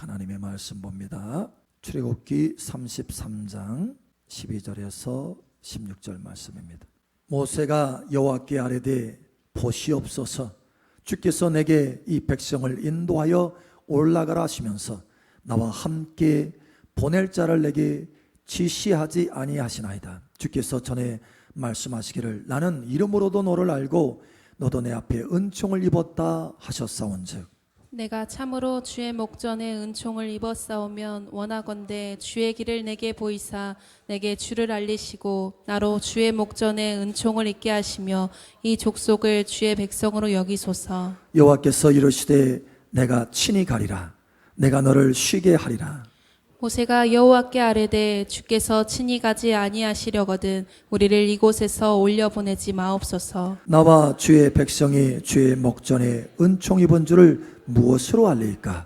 하나님의 말씀 봅니다. 출애굽기 33장 12절에서 16절 말씀입니다. 모세가 여호와께 아뢰되 보시옵소서 주께서 내게 이 백성을 인도하여 올라가라 하시면서 나와 함께 보낼 자를 내게 지시하지 아니하시나이다. 주께서 전에 말씀하시기를 나는 이름으로도 너를 알고 너도 내 앞에 은총을 입었다 하셨사온즉 내가 참으로 주의 목전에 은총을 입었사오면 원하건대 주의 길을 내게 보이사 내게 주를 알리시고 나로 주의 목전에 은총을 입게 하시며 이 족속을 주의 백성으로 여기소서. 여호와께서 이르시되 내가 친히 가리라. 내가 너를 쉬게 하리라 모세가 여호와께 아뢰되 주께서 친히 가지 아니하시려거든 우리를 이곳에서 올려 보내지 마옵소서. 나와 주의 백성이 주의 목전에 은총 입은 줄을 무엇으로 알릴까?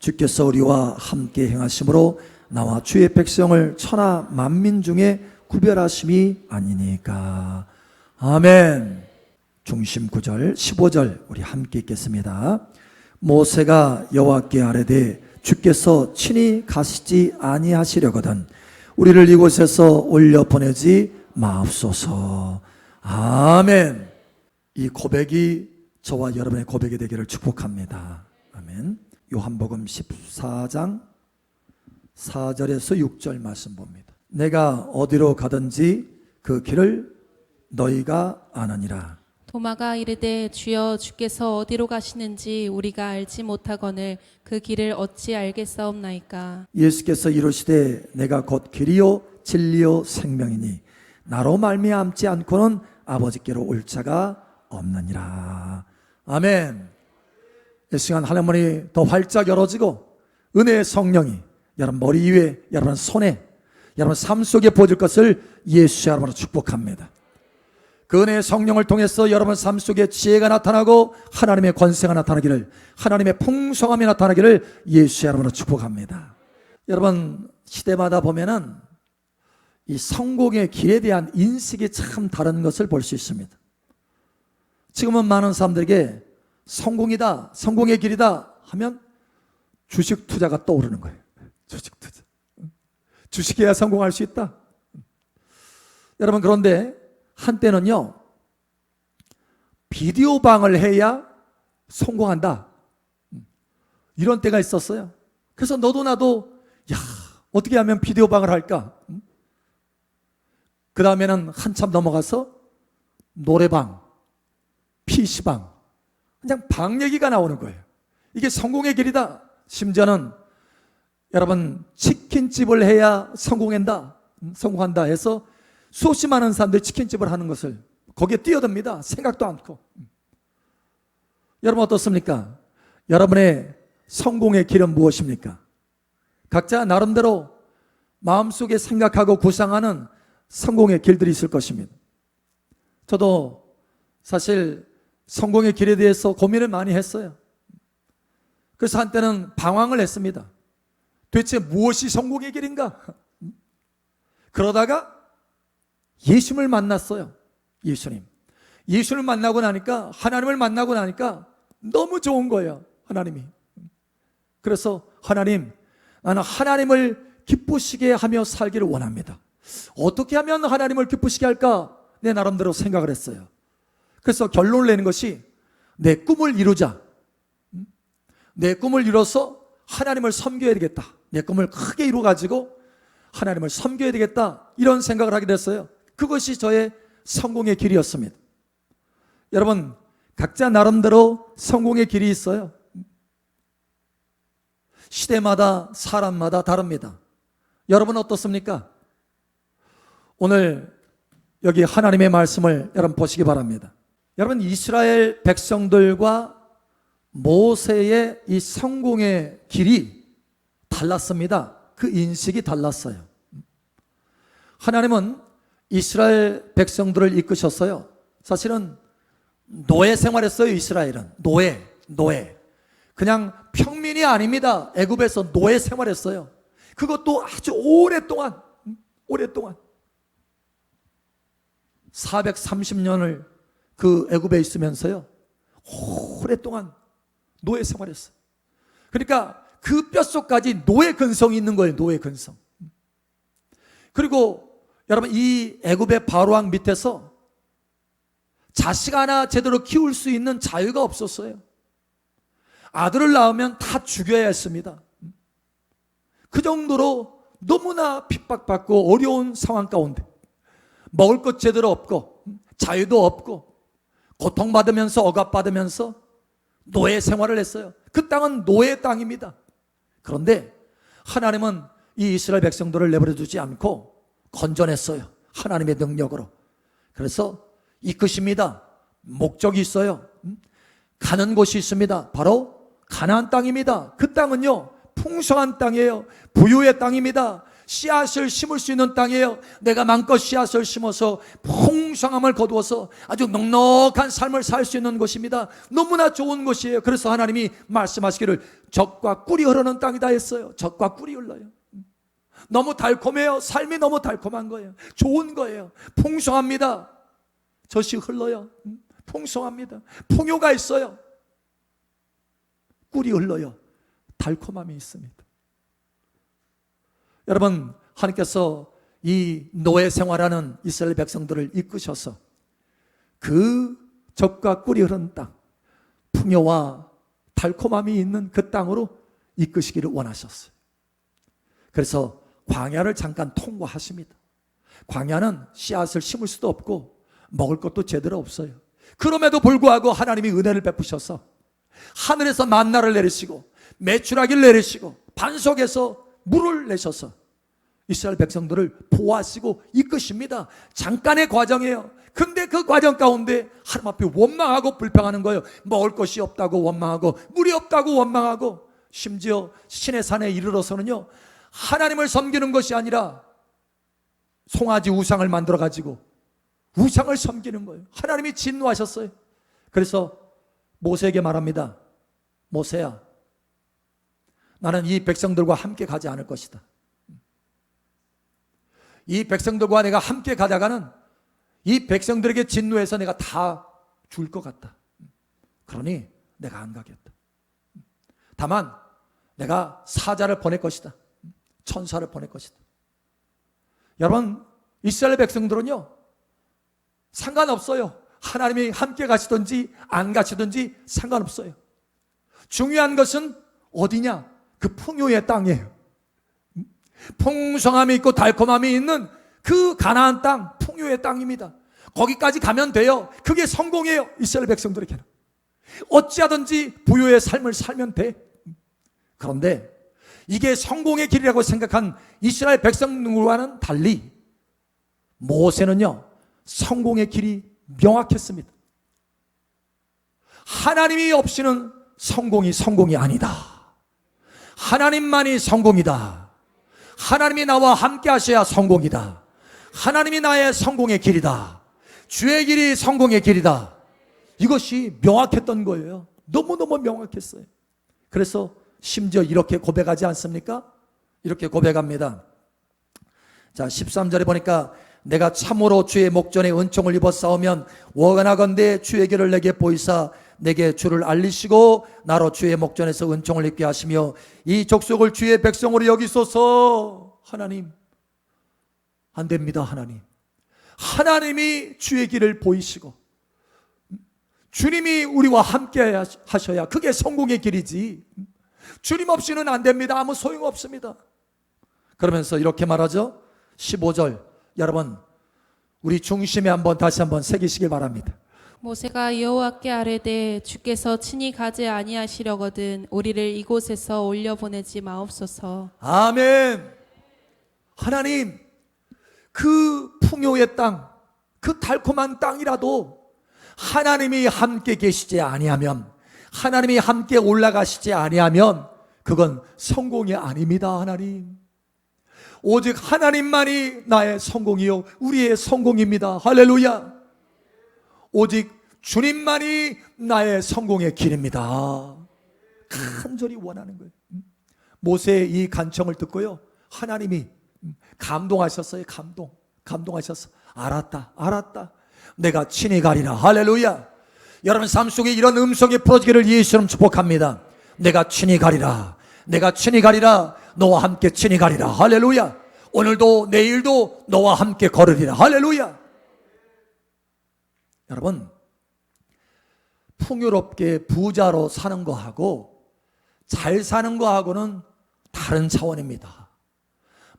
주께서 우리와 함께 행하심으로 나와 주의 백성을 천하 만민 중에 구별하심이 아니니까. 아멘. 중심 9절 15절 우리 함께 읽겠습니다. 모세가 여호와께 아뢰되 주께서 친히 가시지 아니하시려거든 우리를 이곳에서 올려 보내지 마옵소서. 아멘. 이 고백이 저와 여러분의 고백이 되기를 축복합니다. 아멘. 요한복음 14장 4절에서 6절 말씀 봅니다. 내가 어디로 가든지 그 길을 너희가 아느니라 도마가 이르되 주여 주께서 어디로 가시는지 우리가 알지 못하거늘 그 길을 어찌 알겠사옵나이까 예수께서 이르시되 내가 곧 길이요 진리요 생명이니 나로 말미암지 않고는 아버지께로 올 자가 없느니라. 아멘. 이 시간 하나님이 더 활짝 열어지고 은혜의 성령이 여러분 머리 위에 여러분 손에 여러분 삶 속에 부어질 것을 예수의 이름으로 축복합니다. 그 은혜의 성령을 통해서 여러분 삶 속에 지혜가 나타나고 하나님의 권세가 나타나기를 하나님의 풍성함이 나타나기를 예수의 이름으로 축복합니다. 여러분 시대마다 보면은 이 성공의 길에 대한 인식이 참 다른 것을 볼 수 있습니다. 지금은 많은 사람들에게 성공이다, 성공의 길이다 하면 주식 투자가 떠오르는 거예요. 주식 투자. 주식해야 성공할 수 있다. 여러분 그런데 한때는요 비디오 방을 해야 성공한다. 이런 때가 있었어요. 그래서 너도 나도 야 어떻게 하면 비디오 방을 할까? 그 다음에는 한참 넘어가서 노래방, PC방, 그냥 방 얘기가 나오는 거예요. 이게 성공의 길이다. 심지어는 여러분 치킨집을 해야 성공한다, 음, 성공한다 해서 수없이 많은 사람들이 치킨집을 하는 것을 거기에 뛰어듭니다. 생각도 않고. 음. 여러분 어떻습니까? 여러분의 성공의 길은 무엇입니까? 각자 나름대로 마음속에 생각하고 구상하는 성공의 길들이 있을 것입니다. 저도 사실 성공의 길에 대해서 고민을 많이 했어요. 그래서 한때는 방황을 했습니다. 도대체 무엇이 성공의 길인가? 그러다가 예수님을 만났어요. 예수님. 예수를 만나고 나니까, 하나님을 만나고 나니까 너무 좋은 거예요. 하나님이. 그래서 하나님, 나는 하나님을 기쁘시게 하며 살기를 원합니다. 어떻게 하면 하나님을 기쁘시게 할까? 내 나름대로 생각을 했어요. 그래서 결론을 내는 것이 내 꿈을 이루자. 내 꿈을 이뤄서 하나님을 섬겨야 되겠다. 내 꿈을 크게 이루어가지고 하나님을 섬겨야 되겠다. 이런 생각을 하게 됐어요. 그것이 저의 성공의 길이었습니다. 여러분, 각자 나름대로 성공의 길이 있어요. 시대마다 사람마다 다릅니다. 여러분 어떻습니까? 오늘 여기 하나님의 말씀을 여러분 보시기 바랍니다. 여러분 이스라엘 백성들과 모세의 이 성공의 길이 달랐습니다. 그 인식이 달랐어요. 하나님은 이스라엘 백성들을 이끄셨어요. 사실은 노예 생활했어요, 이스라엘은. 노예, 노예. 그냥 평민이 아닙니다. 애굽에서 노예 생활했어요. 그것도 아주 오랫동안, 오랫동안. 430년을 그 애굽에 있으면서요. 오랫동안 노예 생활했어요. 그러니까 그 뼛속까지 노예 근성이 있는 거예요. 노예 근성. 그리고 여러분 이 애굽의 바로왕 밑에서 자식 하나 제대로 키울 수 있는 자유가 없었어요. 아들을 낳으면 다 죽여야 했습니다. 그 정도로 너무나 핍박받고 어려운 상황 가운데 먹을 것 제대로 없고 자유도 없고 고통받으면서 억압받으면서 노예 생활을 했어요. 그 땅은 노예 땅입니다. 그런데 하나님은 이 이스라엘 백성들을 내버려 두지 않고 건져냈어요. 하나님의 능력으로. 그래서 이끄십니다. 목적이 있어요. 음? 가는 곳이 있습니다. 바로 가나안 땅입니다. 그 땅은요. 풍성한 땅이에요. 부유의 땅입니다. 씨앗을 심을 수 있는 땅이에요. 내가 마음껏 씨앗을 심어서 풍성함을 거두어서 아주 넉넉한 삶을 살 수 있는 곳입니다. 너무나 좋은 곳이에요. 그래서 하나님이 말씀하시기를 적과 꿀이 흐르는 땅이다 했어요. 적과 꿀이 흘러요. 너무 달콤해요. 삶이 너무 달콤한 거예요. 좋은 거예요. 풍성합니다. 젖이 흘러요. 음, 풍성합니다. 풍요가 있어요. 꿀이 흘러요. 달콤함이 있습니다. 여러분, 하나님께서 이 노예 생활하는 이스라엘 백성들을 이끄셔서 그 적과 꿀이 흐르는 땅, 풍요와 달콤함이 있는 그 땅으로 이끄시기를 원하셨어요. 그래서 광야를 잠깐 통과하십니다. 광야는 씨앗을 심을 수도 없고 먹을 것도 제대로 없어요. 그럼에도 불구하고 하나님이 은혜를 베푸셔서 하늘에서 만나를 내리시고 매출하기를 내리시고 반석에서 물을 내셔서 이스라엘 백성들을 보호하시고 이끄십니다. 잠깐의 과정이에요. 근데 그 과정 가운데 하나님 앞에 원망하고 불평하는 거예요. 먹을 것이 없다고 원망하고 물이 없다고 원망하고 심지어 신의 산에 이르러서는요. 하나님을 섬기는 것이 아니라 송아지 우상을 만들어 가지고 우상을 섬기는 거예요. 하나님이 진노하셨어요. 그래서 모세에게 말합니다. 모세야, 나는 이 백성들과 함께 가지 않을 것이다. 이 백성들과 내가 함께 가다가는 이 백성들에게 진노해서 내가 다 줄 것 같다. 그러니 내가 안 가겠다. 다만 내가 사자를 보낼 것이다. 천사를 보낼 것이다. 여러분, 이스라엘 백성들은요, 상관없어요. 하나님이 함께 가시든지 안 가시든지 상관없어요. 중요한 것은 어디냐? 그 풍요의 땅이에요. 풍성함이 있고 달콤함이 있는 그 가나안 땅, 풍요의 땅입니다. 거기까지 가면 돼요. 그게 성공이에요. 이스라엘 백성들에게는. 어찌하든지 부유의 삶을 살면 돼. 그런데 이게 성공의 길이라고 생각한 이스라엘 백성들과는 달리 모세는요, 성공의 길이 명확했습니다. 하나님이 없이는 성공이 성공이 아니다. 하나님만이 성공이다. 하나님이 나와 함께 하셔야 성공이다. 하나님이 나의 성공의 길이다. 주의 길이 성공의 길이다. 이것이 명확했던 거예요. 너무너무 명확했어요. 그래서 심지어 이렇게 고백하지 않습니까? 이렇게 고백합니다. 자, 13절에 보니까 내가 참으로 주의 목전에 은총을 입어 싸우면 원하건대 주의 길을 내게 보이사 내게 주를 알리시고 나로 주의 목전에서 은총을 입게 하시며 이 족속을 주의 백성으로 여기소서 하나님 안 됩니다 하나님 하나님이 주의 길을 보이시고 주님이 우리와 함께 하셔야 그게 성공의 길이지 주님 없이는 안 됩니다. 아무 소용 없습니다. 그러면서 이렇게 말하죠. 15절. 여러분 우리 중심에 한번 다시 한번 새기시길 바랍니다. 모세가 여호와께 아뢰되 주께서 친히 가지 아니하시려거든 우리를 이곳에서 올려 보내지 마옵소서. 아멘. 하나님, 그 풍요의 땅, 그 달콤한 땅이라도 하나님이 함께 계시지 아니하면, 하나님이 함께 올라가시지 아니하면, 그건 성공이 아닙니다, 하나님. 오직 하나님만이 나의 성공이요, 우리의 성공입니다. 할렐루야. 오직 주님만이 나의 성공의 길입니다. 간절히 원하는 거예요. 모세의 이 간청을 듣고요. 하나님이 감동하셨어요. 감동. 감동하셨어. 알았다. 알았다. 내가 친히 가리라. 할렐루야. 여러분 삶 속에 이런 음성이 풀어지기를 예수님 축복합니다. 내가 친히 가리라. 내가 친히 가리라 너와 함께 친히 가리라 할렐루야 오늘도 내일도 너와 함께 걸으리라 할렐루야 여러분 풍요롭게 부자로 사는 거하고 잘 사는 거하고는 다른 차원입니다.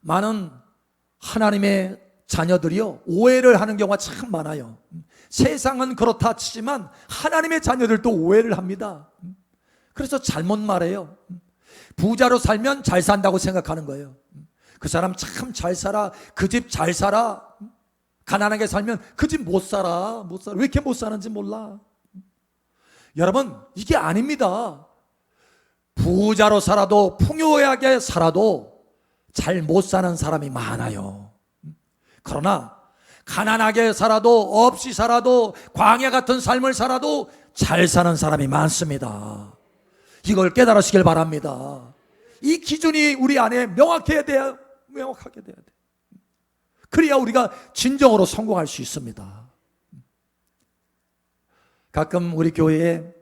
많은 하나님의 자녀들이요 오해를 하는 경우가 참 많아요. 세상은 그렇다 치지만 하나님의 자녀들도 오해를 합니다. 그래서 잘못 말해요. 부자로 살면 잘 산다고 생각하는 거예요. 그 사람 참 잘 살아. 그 집 잘 살아. 가난하게 살면 그 집 못 살아. 못 살아. 왜 이렇게 못 사는지 몰라. 여러분, 이게 아닙니다. 부자로 살아도 풍요하게 살아도 잘 못 사는 사람이 많아요. 그러나 가난하게 살아도 없이 살아도 광야 같은 삶을 살아도 잘 사는 사람이 많습니다. 이걸 깨달으시길 바랍니다. 이 기준이 우리 안에 명확해야 돼요. 명확하게 돼야 돼. 그래야 우리가 진정으로 성공할 수 있습니다. 가끔 우리 교회에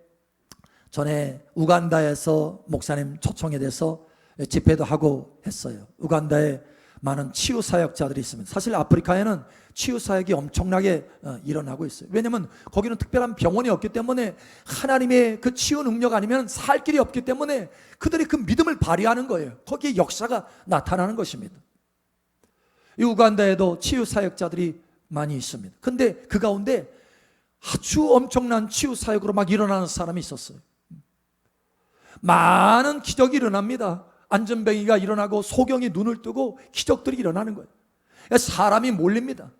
전에 우간다에서 목사님 초청에 대해서 집회도 하고 했어요. 우간다에 많은 치유 사역자들이 있습니다. 사실 아프리카에는 치유 사역이 엄청나게 어, 일어나고 있어요. 왜냐하면 거기는 특별한 병원이 없기 때문에 하나님의 그 치유 능력 아니면 살 길이 없기 때문에 그들이 그 믿음을 발휘하는 거예요. 거기에 역사가 나타나는 것입니다. 이 우간다에도 치유 사역자들이 많이 있습니다. 근데 그 가운데 아주 엄청난 치유 사역으로 막 일어나는 사람이 있었어요. 많은 기적이 일어납니다. 안전뱅이가 일어나고 소경이 눈을 뜨고 기적들이 일어나는 거예요. 사람이 몰립니다.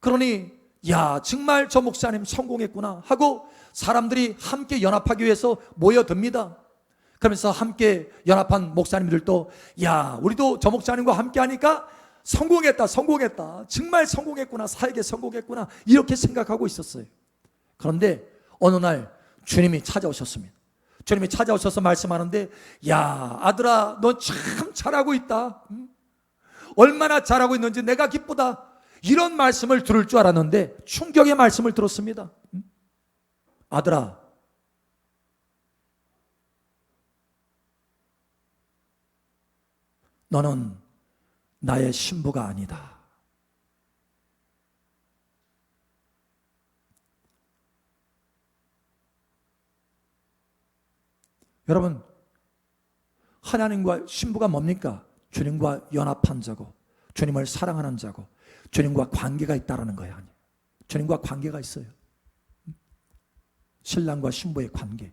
그러니 야 정말 저 목사님 성공했구나 하고 사람들이 함께 연합하기 위해서 모여듭니다. 그러면서 함께 연합한 목사님들도 야 우리도 저 목사님과 함께 하니까 성공했다 성공했다 정말 성공했구나 사역에 성공했구나 이렇게 생각하고 있었어요. 그런데 어느 날 주님이 찾아오셨습니다. 주님이 찾아오셔서 말씀하는데 야 아들아 너참 잘하고 있다. 음? 얼마나 잘하고 있는지 내가 기쁘다. 이런 말씀을 들을 줄 알았는데 충격의 말씀을 들었습니다. 음? 아들아 너는 나의 신부가 아니다. 여러분, 하나님과 신부가 뭡니까? 주님과 연합한 자고, 주님을 사랑하는 자고, 주님과 관계가 있다라는 거예요. 아니. 주님과 관계가 있어요. 신랑과 신부의 관계.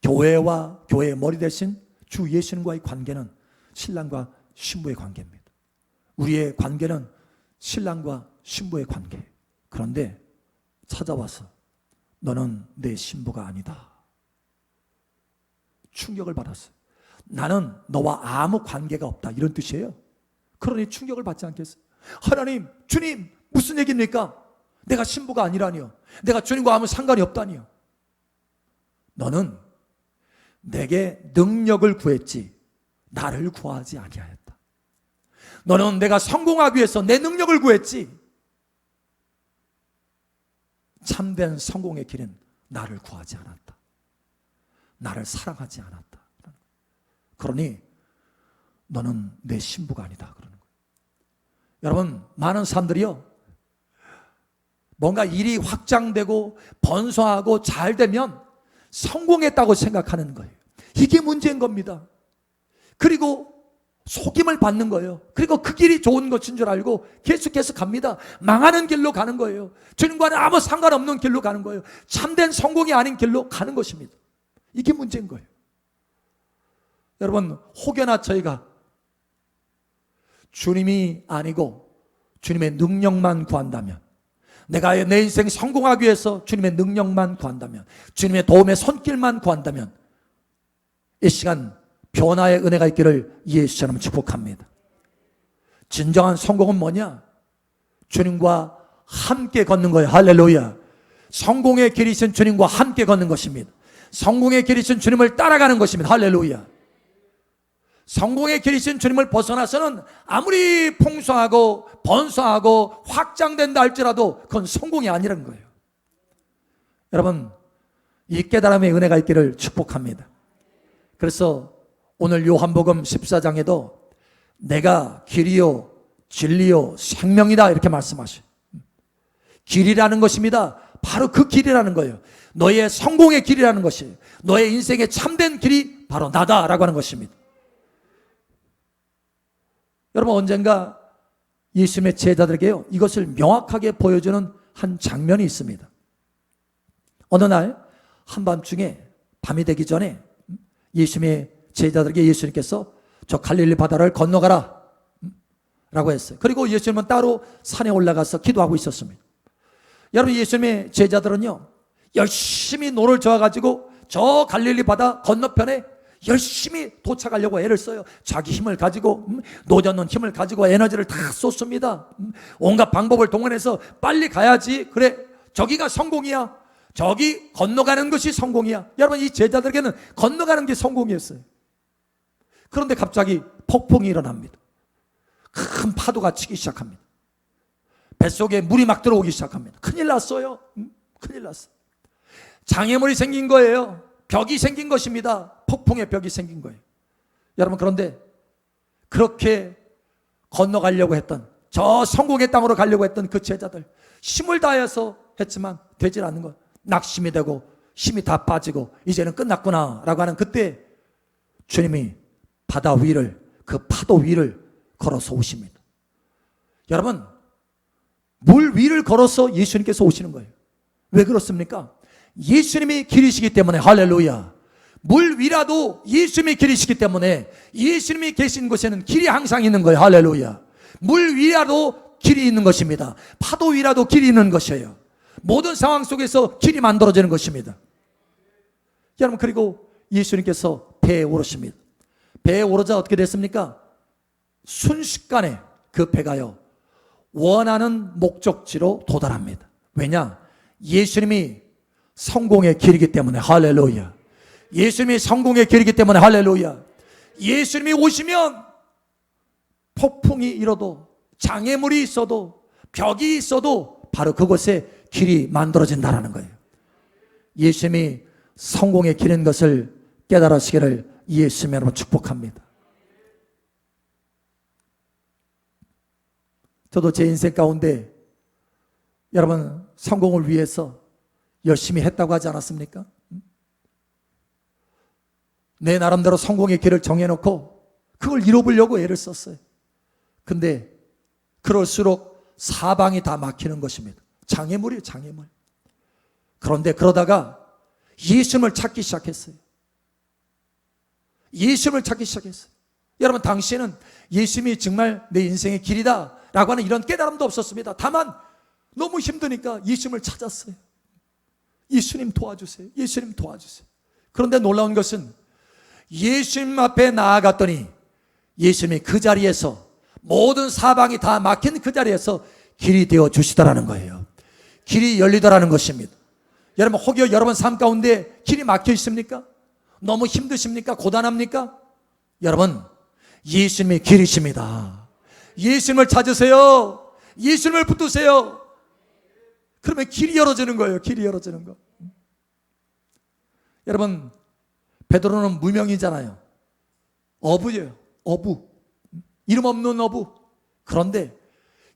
교회와 교회의 머리 대신 주 예수님과의 관계는 신랑과 신부의 관계입니다. 우리의 관계는 신랑과 신부의 관계. 그런데 찾아와서 너는 내 신부가 아니다. 충격을 받았어요. 나는 너와 아무 관계가 없다. 이런 뜻이에요. 그러니 충격을 받지 않겠어요? 하나님, 주님, 무슨 얘기입니까? 내가 신부가 아니라니요. 내가 주님과 아무 상관이 없다니요. 너는 내게 능력을 구했지 나를 구하지 아니하였다. 너는 내가 성공하기 위해서 내 능력을 구했지 참된 성공의 길은 나를 구하지 않았다. 나를 사랑하지 않았다. 그러니 너는 내 신부가 아니다. 그러는. 여러분, 많은 사람들이요. 뭔가 일이 확장되고 번성하고 잘 되면 성공했다고 생각하는 거예요. 이게 문제인 겁니다. 그리고 속임을 받는 거예요. 그리고 그 길이 좋은 것인 줄 알고 계속해서 갑니다. 망하는 길로 가는 거예요. 주님과는 아무 상관없는 길로 가는 거예요. 참된 성공이 아닌 길로 가는 것입니다. 이게 문제인 거예요. 여러분, 혹여나 저희가 주님이 아니고 주님의 능력만 구한다면 내가 내 인생 성공하기 위해서 주님의 능력만 구한다면 주님의 도움의 손길만 구한다면 이 시간 변화의 은혜가 있기를 예수처럼 축복합니다. 진정한 성공은 뭐냐? 주님과 함께 걷는 거예요. 할렐루야. 성공의 길이신 주님과 함께 걷는 것입니다. 성공의 길이신 주님을 따라가는 것입니다. 할렐루야. 성공의 길이신 주님을 벗어나서는 아무리 풍성하고 번성하고 확장된다 할지라도 그건 성공이 아니라는 거예요. 여러분, 이 깨달음의 은혜가 있기를 축복합니다. 그래서 오늘 요한복음 14장에도 내가 길이요 진리요 생명이다 이렇게 말씀하셔요. 길이라는 것입니다. 바로 그 길이라는 거예요. 너의 성공의 길이라는 것이에요. 너의 인생의 참된 길이 바로 나다라고 하는 것입니다. 여러분 언젠가 예수님의 제자들에게요 이것을 명확하게 보여주는 한 장면이 있습니다. 어느 날 한밤중에 밤이 되기 전에 예수님의 제자들에게 예수님께서 저 갈릴리 바다를 건너가라 라고 했어요. 그리고 예수님은 따로 산에 올라가서 기도하고 있었습니다. 여러분 예수님의 제자들은요 열심히 노를 저어가지고 저 갈릴리 바다 건너편에 열심히 도착하려고 애를 써요. 자기 힘을 가지고 음, 노젓는 힘을 가지고 에너지를 다 쏟습니다. 음, 온갖 방법을 동원해서 빨리 가야지. 그래 저기가 성공이야. 저기 건너가는 것이 성공이야. 여러분 이 제자들에게는 건너가는 게 성공이었어요. 그런데 갑자기 폭풍이 일어납니다. 큰 파도가 치기 시작합니다. 뱃속에 물이 막 들어오기 시작합니다. 큰일 났어요. 음, 큰일 났어. 장애물이 생긴 거예요. 벽이 생긴 것입니다. 폭풍의 벽이 생긴 거예요. 여러분 그런데 그렇게 건너가려고 했던 저 성공의 땅으로 가려고 했던 그 제자들 힘을 다해서 했지만 되질 않는 것. 낙심이 되고 힘이 다 빠지고 이제는 끝났구나 라고 하는 그때 주님이 바다 위를 그 파도 위를 걸어서 오십니다. 여러분 물 위를 걸어서 예수님께서 오시는 거예요. 왜 그렇습니까? 예수님이 길이시기 때문에 할렐루야. 물 위라도 예수님이 길이시기 때문에 예수님이 계신 곳에는 길이 항상 있는 거예요. 할렐루야. 물 위라도 길이 있는 것입니다. 파도 위라도 길이 있는 것이에요. 모든 상황 속에서 길이 만들어지는 것입니다. 여러분 그리고 예수님께서 배에 오르십니다. 배에 오르자 어떻게 됐습니까? 순식간에 그 배가요 원하는 목적지로 도달합니다. 왜냐? 예수님이 성공의 길이기 때문에 할렐루야. 예수님이 성공의 길이기 때문에 할렐루야. 예수님이 오시면 폭풍이 일어도 장애물이 있어도 벽이 있어도 바로 그곳에 길이 만들어진다라는 거예요. 예수님이 성공의 길인 것을 깨달으시기를 예수님 여러분 축복합니다. 저도 제 인생 가운데 여러분 성공을 위해서 열심히 했다고 하지 않았습니까? 내 나름대로 성공의 길을 정해놓고 그걸 이뤄보려고 애를 썼어요. 근데 그럴수록 사방이 다 막히는 것입니다. 장애물이에요, 장애물. 그런데 그러다가 예수님을 찾기 시작했어요. 예수님을 찾기 시작했어요. 여러분, 당시에는 예수님이 정말 내 인생의 길이다 라고 하는 이런 깨달음도 없었습니다. 다만 너무 힘드니까 예수님을 찾았어요. 예수님 도와주세요. 예수님 도와주세요. 그런데 놀라운 것은 예수님 앞에 나아갔더니 예수님이 그 자리에서 모든 사방이 다 막힌 그 자리에서 길이 되어 주시더라는 거예요. 길이 열리더라는 것입니다. 여러분 혹여 여러분 삶 가운데 길이 막혀 있습니까? 너무 힘드십니까? 고단합니까? 여러분 예수님이 길이십니다. 예수님을 찾으세요. 예수님을 붙드세요. 그러면 길이 열어지는 거예요. 길이 열어지는 거. 여러분 베드로는 무명이잖아요. 어부예요. 어부. 이름 없는 어부. 그런데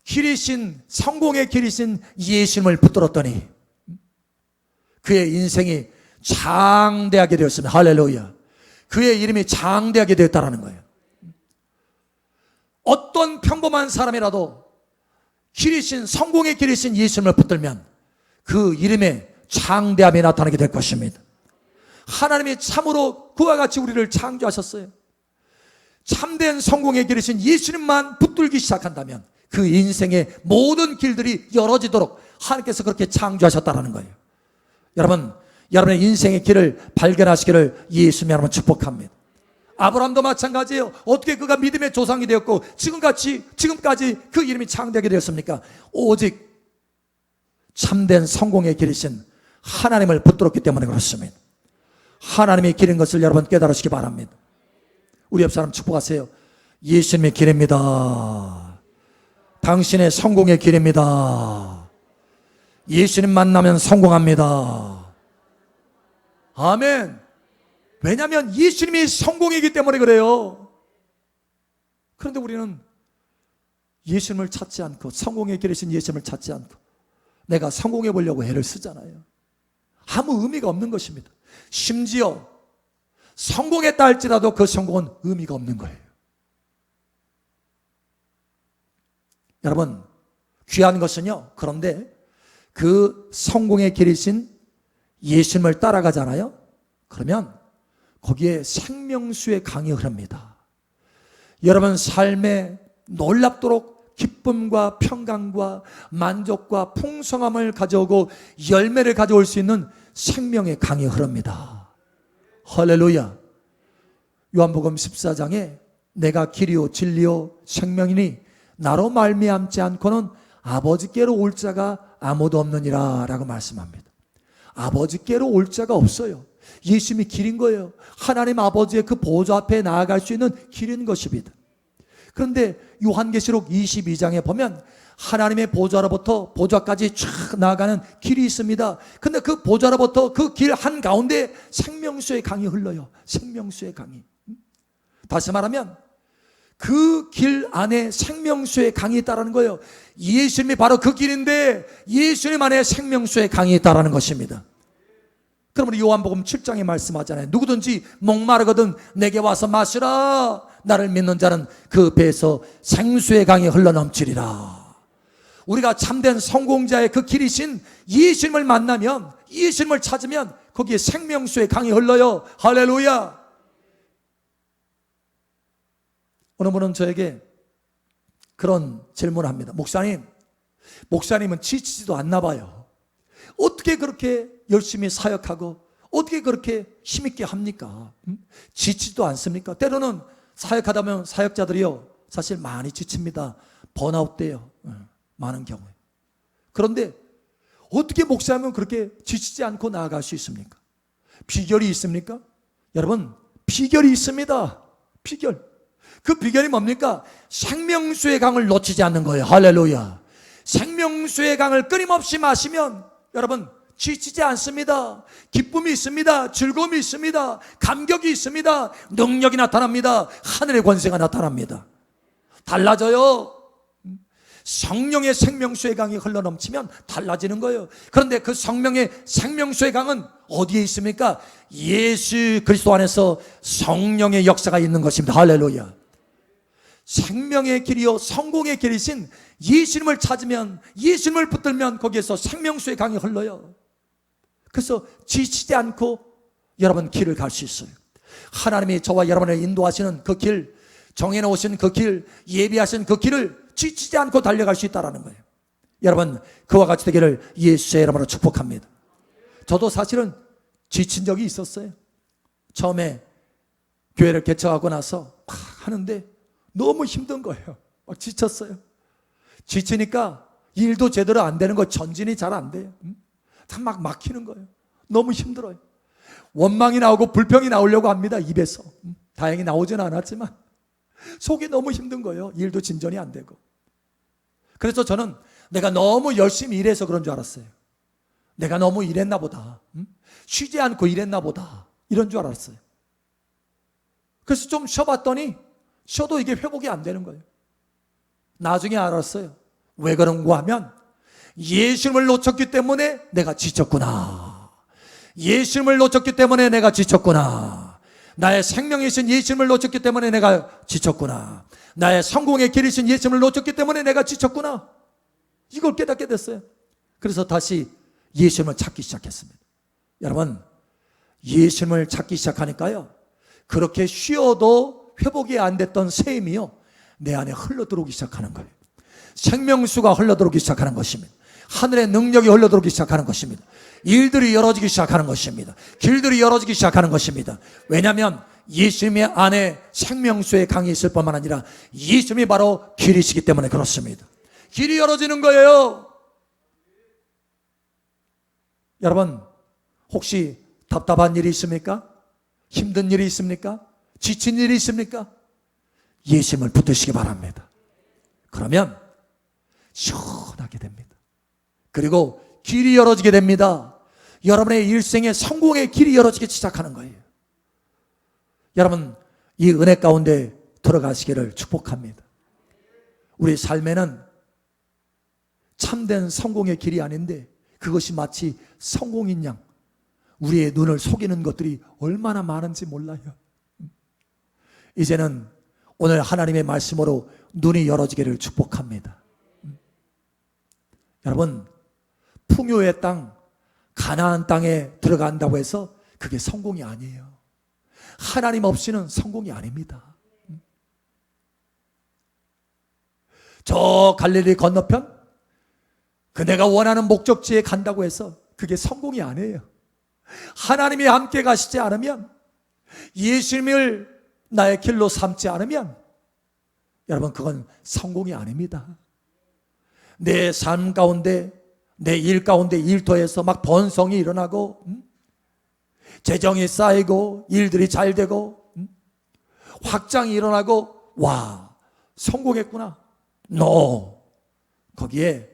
길이신 성공의 길이신 예수님을 붙들었더니 그의 인생이 장대하게 되었습니다. 할렐루야. 그의 이름이 장대하게 되었다라는 거예요. 어떤 평범한 사람이라도 길이신 성공의 길이신 예수님을 붙들면 그 이름에 장대함이 나타나게 될 것입니다. 하나님이 참으로 그와 같이 우리를 창조하셨어요. 참된 성공의 길이신 예수님만 붙들기 시작한다면 그 인생의 모든 길들이 열어지도록 하나님께서 그렇게 창조하셨다는 거예요. 여러분, 여러분의 인생의 길을 발견하시기를 예수님 여러분 축복합니다. 아브라함도 마찬가지예요. 어떻게 그가 믿음의 조상이 되었고 지금같이 지금까지 그 이름이 창대하게 되었습니까? 오직 참된 성공의 길이신 하나님을 붙들었기 때문에 그렇습니다. 하나님의 길인 것을 여러분 깨달으시기 바랍니다. 우리 옆 사람 축복하세요. 예수님의 길입니다. 당신의 성공의 길입니다. 예수님 만나면 성공합니다. 아멘. 왜냐하면 예수님이 성공이기 때문에 그래요. 그런데 우리는 예수님을 찾지 않고 성공의 길이신 예수님을 찾지 않고 내가 성공해 보려고 애를 쓰잖아요. 아무 의미가 없는 것입니다. 심지어 성공했다 할지라도 그 성공은 의미가 없는 거예요. 여러분, 귀한 것은요, 그런데 그 성공의 길이신 예수님을 따라가잖아요? 그러면 거기에 생명수의 강이 흐릅니다. 여러분 삶에 놀랍도록 기쁨과 평강과 만족과 풍성함을 가져오고 열매를 가져올 수 있는 생명의 강이 흐릅니다. 할렐루야. 요한복음 14장에 내가 길이요 진리요 생명이니 나로 말미암지 않고는 아버지께로 올 자가 아무도 없느니라 라고 말씀합니다. 아버지께로 올 자가 없어요. 예수님이 길인 거예요. 하나님 아버지의 그 보좌 앞에 나아갈 수 있는 길인 것입니다. 그런데 요한계시록 22장에 보면 하나님의 보좌로부터 보좌까지 쫙 나아가는 길이 있습니다. 근데 그 보좌로부터 그 길 한가운데 생명수의 강이 흘러요. 생명수의 강이. 다시 말하면 그 길 안에 생명수의 강이 있다라는 거예요. 예수님이 바로 그 길인데 예수님 안에 생명수의 강이 있다라는 것입니다. 그러면 요한복음 7장에 말씀하잖아요. 누구든지 목마르거든 내게 와서 마시라. 나를 믿는 자는 그 배에서 생수의 강이 흘러넘치리라. 우리가 참된 성공자의 그 길이신 예수님을 만나면 예수님을 찾으면 거기에 생명수의 강이 흘러요. 할렐루야. 어느 분은 저에게 그런 질문을 합니다. 목사님, 목사님은 지치지도 않나 봐요. 어떻게 그렇게 열심히 사역하고 어떻게 그렇게 힘있게 합니까? 음? 지치지도 않습니까? 때로는 사역하다 보면 사역자들이요 사실 많이 지칩니다. 번아웃 돼요. 음, 많은 경우에. 그런데 어떻게 목사님은 그렇게 지치지 않고 나아갈 수 있습니까? 비결이 있습니까? 여러분, 비결이 있습니다. 비결. 그 비결이 뭡니까? 생명수의 강을 놓치지 않는 거예요. 할렐루야. 생명수의 강을 끊임없이 마시면 여러분 지치지 않습니다. 기쁨이 있습니다. 즐거움이 있습니다. 감격이 있습니다. 능력이 나타납니다. 하늘의 권세가 나타납니다. 달라져요. 성령의 생명수의 강이 흘러넘치면 달라지는 거예요. 그런데 그 성령의 생명수의 강은 어디에 있습니까? 예수 그리스도 안에서 성령의 역사가 있는 것입니다. 할렐루야. 생명의 길이요 성공의 길이신 예수님을 찾으면 예수님을 붙들면 거기에서 생명수의 강이 흘러요. 그래서 지치지 않고 여러분 길을 갈 수 있어요. 하나님이 저와 여러분을 인도하시는 그 길, 정해놓으신 그 길, 예비하신 그 길을 지치지 않고 달려갈 수 있다는 거예요. 여러분, 그와 같이 되기를 예수의 이름으로 축복합니다. 저도 사실은 지친 적이 있었어요. 처음에 교회를 개척하고 나서 막 하는데 너무 힘든 거예요. 막 지쳤어요. 지치니까 일도 제대로 안 되는 거 전진이 잘 안 돼요. 다막 막히는 거예요. 너무 힘들어요. 원망이 나오고 불평이 나오려고 합니다. 입에서. 음, 다행히 나오지는 않았지만 속이 너무 힘든 거예요. 일도 진전이 안 되고. 그래서 저는 내가 너무 열심히 일해서 그런 줄 알았어요. 내가 너무 일했나 보다. 음? 쉬지 않고 일했나 보다. 이런 줄 알았어요. 그래서 좀 쉬어봤더니 쉬어도 이게 회복이 안 되는 거예요. 나중에 알았어요. 왜 그런가 하면 예수님을 놓쳤기 때문에 내가 지쳤구나. 예수님을 놓쳤기 때문에 내가 지쳤구나. 나의 생명이신 예수님을 놓쳤기 때문에 내가 지쳤구나. 나의 성공의 길이신 예수님을 놓쳤기 때문에 내가 지쳤구나. 이걸 깨닫게 됐어요. 그래서 다시 예수님을 찾기 시작했습니다. 여러분, 예수님을 찾기 시작하니까요. 그렇게 쉬어도 회복이 안 됐던 셈이요. 내 안에 흘러 들어오기 시작하는 거예요. 생명수가 흘러 들어오기 시작하는 것입니다. 하늘의 능력이 흘러 들어오기 시작하는 것입니다. 일들이 열어지기 시작하는 것입니다. 길들이 열어지기 시작하는 것입니다. 왜냐하면 예수님의 안에 생명수의 강이 있을 뿐만 아니라 예수님이 바로 길이시기 때문에 그렇습니다. 길이 열어지는 거예요. 여러분, 혹시 답답한 일이 있습니까? 힘든 일이 있습니까? 지친 일이 있습니까? 예수님을 붙드시기 바랍니다. 그러면 시원하게 됩니다. 그리고 길이 열어지게 됩니다. 여러분의 일생의 성공의 길이 열어지기 시작하는 거예요. 여러분 이 은혜 가운데 들어가시기를 축복합니다. 우리 삶에는 참된 성공의 길이 아닌데 그것이 마치 성공인 양 우리의 눈을 속이는 것들이 얼마나 많은지 몰라요. 이제는 오늘 하나님의 말씀으로 눈이 열어지기를 축복합니다. 여러분 풍요의 땅 가나안 땅에 들어간다고 해서 그게 성공이 아니에요. 하나님 없이는 성공이 아닙니다. 저 갈릴리 건너편 그 내가 원하는 목적지에 간다고 해서 그게 성공이 아니에요. 하나님이 함께 가시지 않으면 예수님을 나의 길로 삼지 않으면 여러분 그건 성공이 아닙니다. 내 삶 가운데 내 일 가운데 일터에서 막 번성이 일어나고 음? 재정이 쌓이고 일들이 잘 되고 음? 확장이 일어나고 와 성공했구나. no 거기에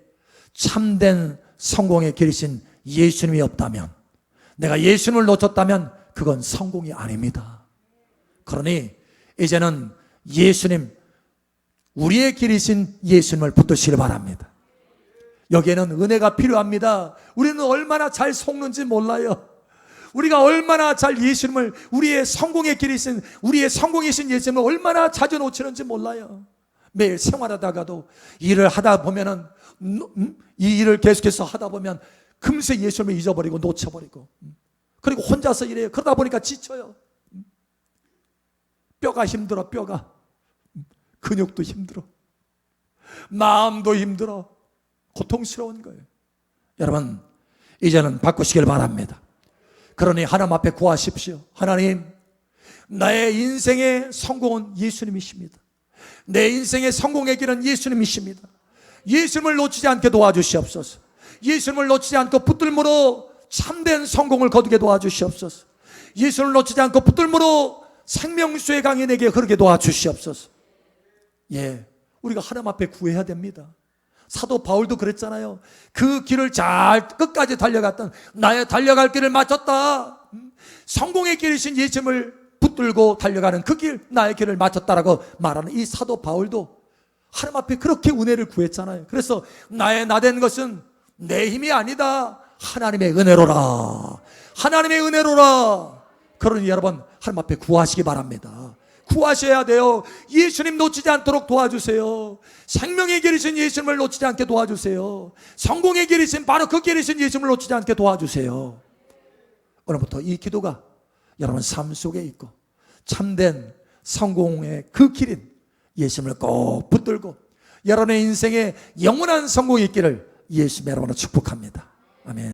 참된 성공의 길이신 예수님이 없다면 내가 예수님을 놓쳤다면 그건 성공이 아닙니다. 그러니 이제는 예수님 우리의 길이신 예수님을 붙드시길 바랍니다. 여기에는 은혜가 필요합니다. 우리는 얼마나 잘 속는지 몰라요. 우리가 얼마나 잘 예수님을 우리의 성공의 길이신 우리의 성공이신 예수님을 얼마나 자주 놓치는지 몰라요. 매일 생활하다가도 일을 하다 보면은 음, 이 일을 계속해서 하다 보면 금세 예수님을 잊어버리고 놓쳐버리고 음. 그리고 혼자서 일해요. 그러다 보니까 지쳐요. 음. 뼈가 힘들어 뼈가 음. 근육도 힘들어 마음도 힘들어 고통스러운 거예요. 여러분 이제는 바꾸시길 바랍니다. 그러니 하나님 앞에 구하십시오. 하나님 나의 인생의 성공은 예수님이십니다. 내 인생의 성공의 길은 예수님이십니다. 예수님을 놓치지 않게 도와주시옵소서. 예수님을 놓치지 않고 붙들므로 참된 성공을 거두게 도와주시옵소서. 예수님을 놓치지 않고 붙들므로 생명수의 강이 내게 흐르게 도와주시옵소서. 예, 우리가 하나님 앞에 구해야 됩니다. 사도 바울도 그랬잖아요. 그 길을 잘 끝까지 달려갔던 나의 달려갈 길을 마쳤다. 음, 성공의 길이신 예수님을 붙들고 달려가는 그 길, 나의 길을 마쳤다라고 말하는 이 사도 바울도 하나님 앞에 그렇게 은혜를 구했잖아요. 그래서 나의 나된 것은 내 힘이 아니다. 하나님의 은혜로라. 하나님의 은혜로라. 그러니 여러분 하나님 앞에 구하시기 바랍니다. 구하셔야 돼요. 예수님 놓치지 않도록 도와주세요. 생명의 길이신 예수님을 놓치지 않게 도와주세요. 성공의 길이신 바로 그 길이신 예수님을 놓치지 않게 도와주세요. 오늘부터 이 기도가 여러분 삶 속에 있고 참된 성공의 그 길인 예수님을 꼭 붙들고 여러분의 인생에 영원한 성공이 있기를 예수님 여러분을 축복합니다. 아멘.